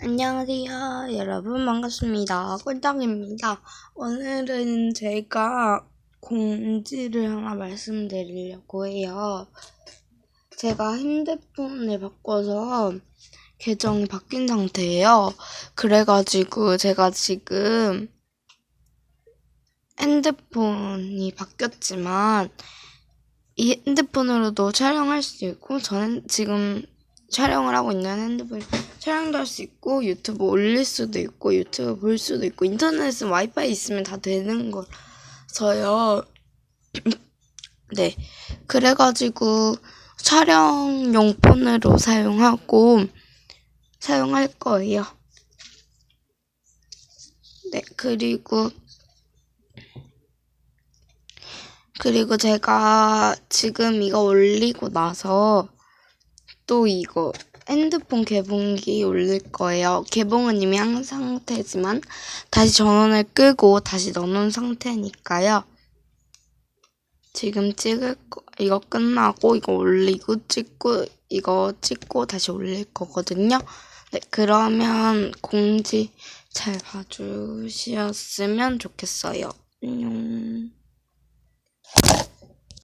안녕하세요. 여러분 반갑습니다. 꿀떡입니다. 오늘은 제가 공지를 하나 말씀드리려고 해요. 제가 핸드폰을 바꿔서 계정이 바뀐 상태예요. 그래가지고 제가 지금 핸드폰이 바뀌었지만 이 핸드폰으로도 촬영할 수 있고 저는 지금 촬영을 하고 있는 핸드폰 촬영도 할 수 있고 유튜브 올릴 수도 있고 유튜브 볼 수도 있고 인터넷은 와이파이 있으면 다 되는 거서요. 네. 그래가지고 촬영용 폰으로 사용하고 사용할 거예요. 네. 그리고 그리고 제가 지금 이거 올리고 나서 또 이거 핸드폰 개봉기 올릴 거예요. 개봉은 이미 한 상태지만 다시 전원을 끄고 다시 넣어놓은 상태니까요. 지금 찍을 거 이거 끝나고 이거 올리고 찍고 이거 찍고 다시 올릴 거거든요. 네, 그러면 공지 잘 봐주셨으면 좋겠어요. 안녕.